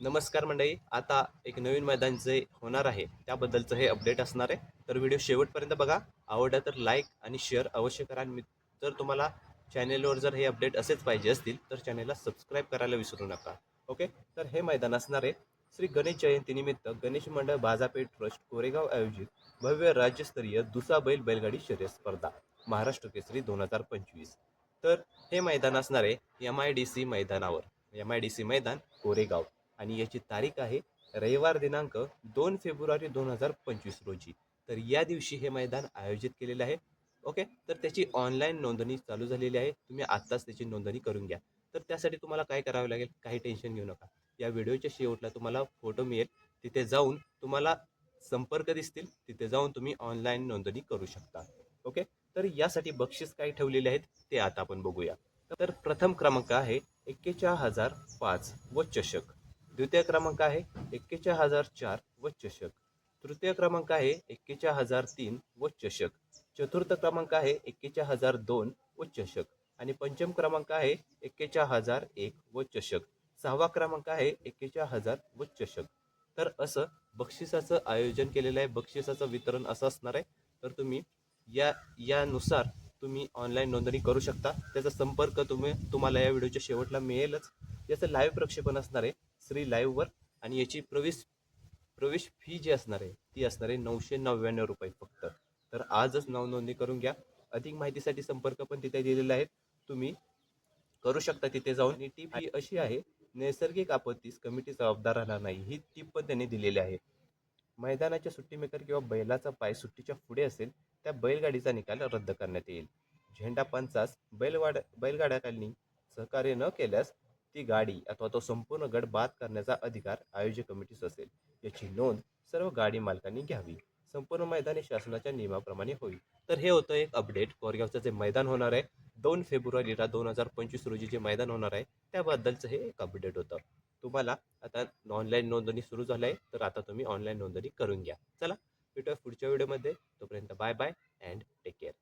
नमस्कार मंडळी आता एक नवीन मैदान जे होणार आहे त्याबद्दलचं हे अपडेट असणार आहे. तर व्हिडिओ शेवटपर्यंत बघा. आवडला तर लाईक आणि शेअर अवश्य करा. आणि जर तुम्हाला चॅनेलवर जर हे अपडेट असेच पाहिजे असतील तर चॅनेलला सबस्क्राईब करायला विसरू नका. ओके तर हे मैदान असणार आहे. श्री गणेश जयंतीनिमित्त गणेश मंडळ बाजापेठ ट्रस्ट कोरेगाव आयोजित भव्य राज्यस्तरीय दुसा बैल बैलगाडी शर्यत स्पर्धा महाराष्ट्र केसरी दोन हजार पंचवीस. तर हे मैदान असणार आहे एम आय डी सी मैदानावर. एम आय डी सी मैदान कोरेगाव. आणि याची तारीख आहे रविवार दिनांक दोन फेब्रुवारी दोन हजार पंचवीस रोजी. तर या दिवशी हे मैदान आयोजित केलेलं आहे. ओके? तर त्याची ऑनलाईन नोंदणी चालू झालेली आहे. तुम्ही आत्ताच त्याची नोंदणी करून घ्या. तर त्यासाठी तुम्हाला काय करावं लागेल? काही टेन्शन घेऊ नका. या व्हिडिओच्या शेवटला तुम्हाला फोटो मिळेल. तिथे जाऊन तुम्हाला संपर्क दिसतील. तिथे जाऊन तुम्ही ऑनलाईन नोंदणी करू शकता. ओके? तर यासाठी बक्षीस काय ठेवलेले आहेत ते आता आपण बघूया. तर प्रथम क्रमांक आहे एक्केचाळ हजार पाच व चषक. द्वितीय क्रमांक आहे एक्केचाळ हजार चार व चषक. तृतीय क्रमांक आहे एक्केचाळ हजार तीन व चषक. चतुर्थ क्रमांक आहे एक्केचाळ हजार दोन व चषक. आणि पंचम क्रमांक आहे एक्केचाळ हजार एक व चषक. सहावा क्रमांक आहे एक्केचाळ हजार व चषक. तर असं बक्षिसाचं आयोजन केलेलं आहे. बक्षिसाचं वितरण असं असणार आहे. तर तुम्ही या यानुसार तुम्ही ऑनलाईन नोंदणी करू शकता. त्याचा संपर्क तुम्ही तुम्हाला या व्हिडिओच्या शेवटला मिळेलच. याचं लाईव्ह प्रक्षेपण असणार आहे. श्री लाईव्हवर आणि याची प्रवेश प्रवेश फी जी असणार आहे ती असणार आहे नऊशे नव्याण्णव रुपये फक्त. तर आजच नावनोंदणी करून घ्या. अधिक माहितीसाठी संपर्क पण तिथे दिलेला आहे. तुम्ही करू शकता तिथे जाऊन. आणि टी फी अशी आहे नैसर्गिक आपत्तीस कमिटी जबाबदार राहणार नाही ही टीप पण त्यांनी दिलेली आहे. मैदानाच्या सुट्टीमेकर किंवा बैलाचा पाय सुट्टीच्या पुढे असेल त्या बैलगाडीचा निकाल रद्द करण्यात येईल. झेंडा पंचास बैलवाड बैलगाड्याखाली सहकार्य न केल्यास ती गाडी अथवा तो संपूर्ण गट बाद करण्याचा अधिकार आयोजक कमिटीस असेल. याची नोंद सर्व गाडी मालकांनी घ्यावी. संपूर्ण मैदान हे शासनाच्या नियमाप्रमाणे होईल. तर हे होतं एक अपडेट. कोरगावचं जे मैदान होणार आहे दोन फेब्रुवारीला दोन हजार पंचवीस रोजी जे मैदान होणार आहे त्याबद्दलचं हे एक अपडेट होतं. तुम्हाला आता ऑनलाईन नोंदणी सुरू झाली आहे तर आता तुम्ही ऑनलाईन नोंदणी करून घ्या. चला भेटूया पुढच्या व्हिडिओमध्ये तोपर्यंत bye bye and take care